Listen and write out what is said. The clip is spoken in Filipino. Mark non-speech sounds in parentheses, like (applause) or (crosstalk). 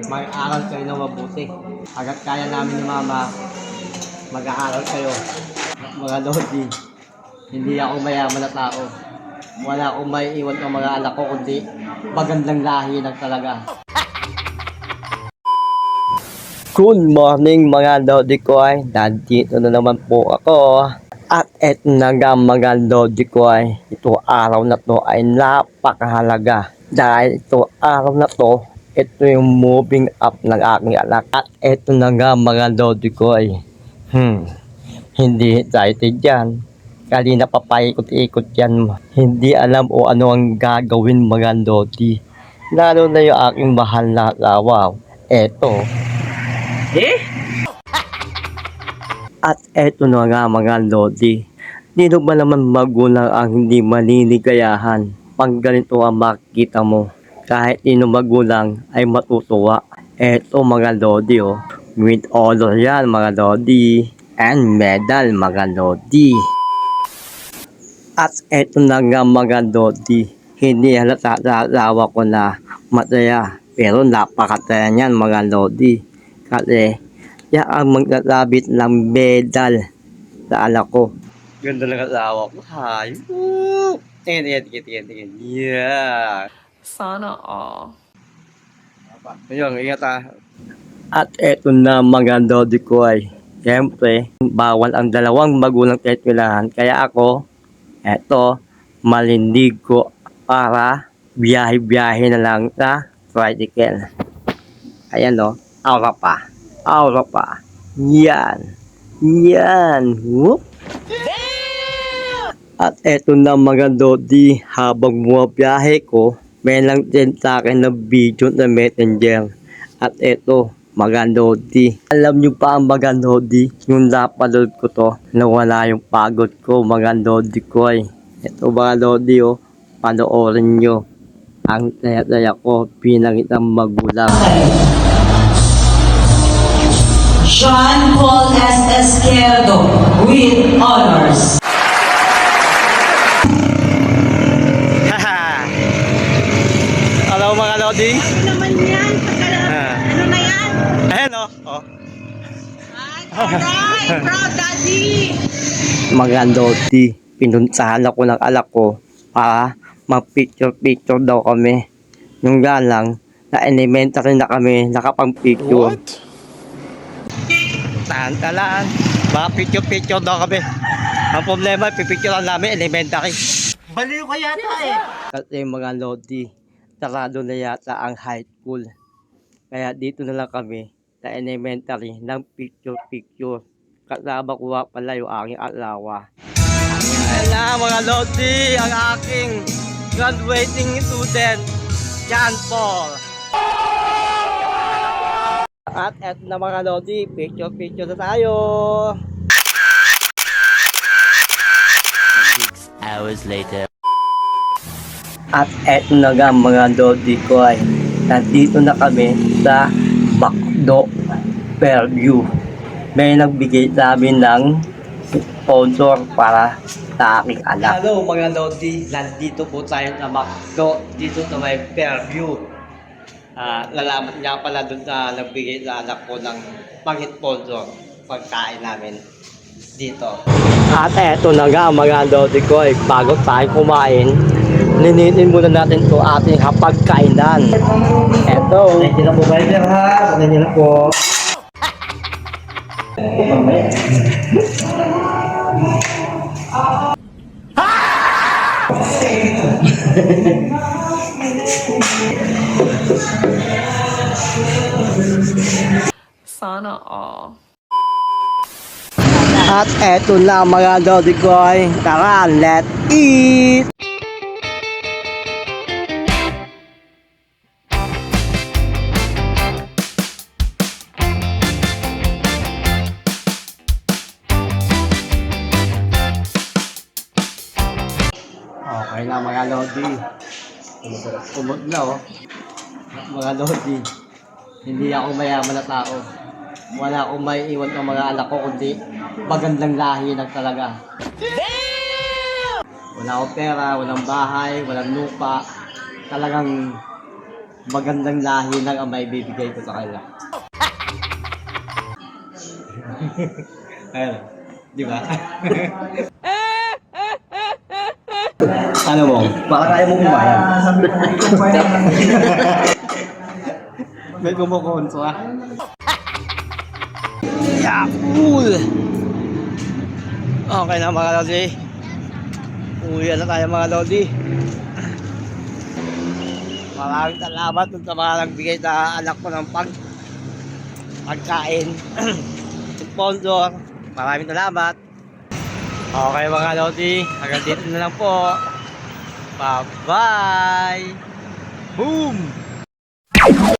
mag-aaral kayo ng mabuti. Hanggat kaya namin ni Mama, mag-aaral kayo. Mga Lodi, hindi ako mayaman na tao. Wala akong may iwan ng mga anak ko, kundi magandang lahi lang talaga. Good morning mga Lodi ko ay nandito na naman po ako. At eto na nga mga Lodi ko ay ito araw na to ay napakahalaga. Dahil ito araw na to, ito yung moving up ng aking anak. At eto na nga mga Lodi ko ay hmm, hindi excited yan. Kanina pa paikot-ikot yan. Hindi alam o ano ang gagawin mga Lodi. Lalo na yung aking mahal na asawa. Eto, (laughs) At eto na nga mga Lodi. Dito ba naman magulang ang hindi maliligayahan pag ganito ang makikita mo? Kahit sino magulang ay matutuwa. Eto mga Lodi oh. With honor yan mga Lodi. And medal mga Lodi. At eto na nga mga Lodi. Hindi halata sa asawa ko na mataya. Pero napakataya niyan mga Lodi. Kasi yan ang maglalabit ng medal sa anak ko. Ganda ng asawa ko. Hay. Tingin, tingin, tingin, tingin, tingin. Yeah. Sana all. Ayun, ingat ah. At eto na mga lodi ko ay, siyempre, bawal ang dalawang magulang sa eskwelahan. Kaya ako, eto, malindig ko para biyahe-biyahe na lang sa tricycle. Ayan o, aura pa. Aura pa. Yan. Yan. Whoop. At eto na mga lodi, habang bumabiyahe ko, may lang din sa akin na video na messenger. At eto, mga lodi. Alam nyo pa ang mga lodi, yung napanood ko to, nawala yung pagod ko, mga lodi ko ay. Eto mga lodi oh, panoorin nyo. Ang saya-saya ko, pinangitang magulang. Jean Paul S. Esquerdo with honors. Mga lodi. Ano naman yan? Ah. ano na yan? Ayan oh. oh. Alright, proud daddy! mga lodi, pinuntahan ako ng alak ko para mag-picture-picture daw kami. Yung nga lang, na elementary na kami nakapang-picture. What? Tahan-talaan. Baka picture-picture daw kami. Ang problema, pipicturean namin elementary. Baliw ka yata eh. Kasi mga lodi, sarado na yata ang high school. Kaya dito na lang kami sa elementary ng picture-picture. Kasama ko pala yung aking alawa. Ayan na mga lodi, ang aking graduating student, John Paul. At eto na mga lodi, picture-picture na tayo. hours later. At eto na nga mga lodi ko ay nandito na kami sa Macdo Fairview. May nagbigay sa amin ng sponsor para sa aking anak. Hello mga lodi, nandito po tayo sa Macdo dito sa may Fairview. Ah, lalaman niya pala doon na nagbigay sa anak ko ng pang-sponsor pagkain namin dito. At eto na nga mga lodi ko ay bago tayo kumain, linitin muna natin to ating hapagkainan. Eto. Nandiyan na po ba sir ha? Nandiyan na po. Sana all. At eto na mga lodi ko ay tara, let's eat! Mga lodi. Kumot na oh. Mga lodi. Hindi ako mayaman na tao. Wala akong may iwan ng mga anak ko kundi magandang lahi lang talaga. Wala akong pera, walang bahay, walang lupa. Talagang magandang lahi lang ang may bibigay ko sa kanila. (laughs) Ayun. Di ba? (laughs) ano mo? Baka kaya mo kumayan. May kumukonso ah. Yeah, cool. Okay na mga lodi. Uwi na tayo mga lodi. Maraming salamat dun sa mga nagbigay sa anak ko ng pag pagkain. (clears throat) Sponsor. Maraming salamat. Okay mga lodi. Hanggang dito na lang po. Bye-bye. Boom!